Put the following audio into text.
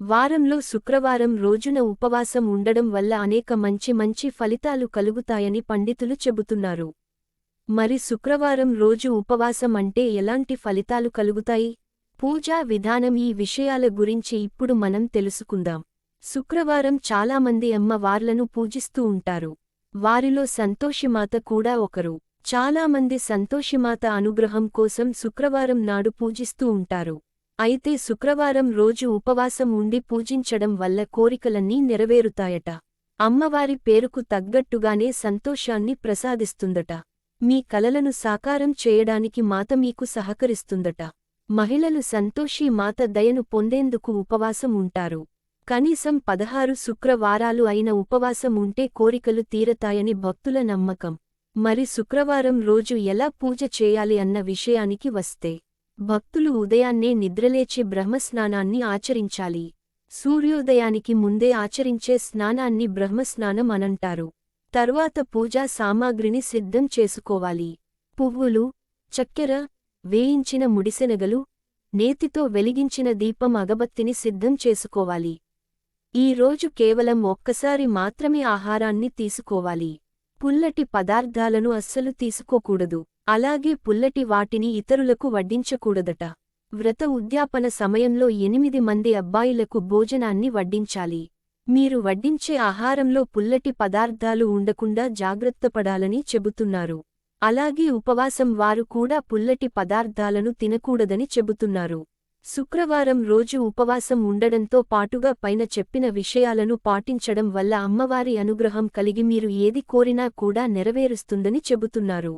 వారంలో శుక్రవారం రోజున ఉపవాసం ఉండడం వల్ల అనేక మంచి మంచి ఫలితాలు కలుగుతాయని పండితులు చెబుతున్నారు. మరి శుక్రవారం రోజు ఉపవాసం అంటే ఎలాంటి ఫలితాలు కలుగుతాయి? పూజా విధానం ఈ విషయాల గురించి ఇప్పుడు మనం తెలుసుకుందాం. శుక్రవారం చాలామంది అమ్మవార్లను పూజిస్తూ ఉంటారు. వారిలో సంతోషిమాత కూడా ఒకరు. చాలామంది సంతోషిమాత అనుగ్రహం కోసం శుక్రవారం నాడు పూజిస్తూ ఉంటారు. అయితే శుక్రవారం రోజు ఉపవాసం ఉండి పూజించడం వల్ల కోరికలన్నీ నెరవేరుతాయట. అమ్మవారి పేరుకు తగ్గట్టుగానే సంతోషాన్ని ప్రసాదిస్తుందట. మీ కలలను సాకారం చేయడానికి మాత మీకు సహకరిస్తుందట. మహిళలు సంతోషి మాత దయను పొందేందుకు ఉపవాసం ఉంటారు. కనీసం పదహారు శుక్రవారాలు అయిన ఉపవాసం ఉంటే కోరికలు తీరతాయని భక్తుల నమ్మకం. మరి శుక్రవారం రోజు ఎలా పూజ చేయాలి అన్న విషయానికి వస్తే భక్తులు ఉదయాన్నే నిద్రలేచి బ్రహ్మస్నానాన్ని ఆచరించాలి. సూర్యోదయానికి ముందే ఆచరించే స్నానాన్ని బ్రహ్మస్నానం అనంటారు. తరువాత పూజా సామాగ్రిని సిద్ధం చేసుకోవాలి. పువ్వులు చక్కెర వేయించిన ముడిసెనగలు నేతితో వెలిగించిన దీపం అగబత్తిని సిద్ధం చేసుకోవాలి. ఈ రోజు కేవలం ఒక్కసారి మాత్రమే ఆహారాన్ని తీసుకోవాలి. పుల్లటి పదార్థాలను అస్సలు తీసుకోకూడదు. అలాగే పుల్లటి వాటిని ఇతరులకు వడ్డించకూడదట. వ్రత ఉద్యాపన సమయంలో ఎనిమిది మంది అబ్బాయిలకు భోజనాన్ని వడ్డించాలి. మీరు వడ్డించే ఆహారంలో పుల్లటి పదార్థాలు ఉండకుండా జాగ్రత్తపడాలని చెబుతున్నారు. అలాగే ఉపవాసం వారు కూడా పుల్లటి పదార్థాలను తినకూడదని చెబుతున్నారు. శుక్రవారం రోజు ఉపవాసం ఉండడంతో పాటుగా పైన చెప్పిన విషయాలను పాటించడం వల్ల అమ్మవారి అనుగ్రహం కలిగి మీరు ఏది కోరినా కూడా నెరవేరుస్తుందని చెబుతున్నారు.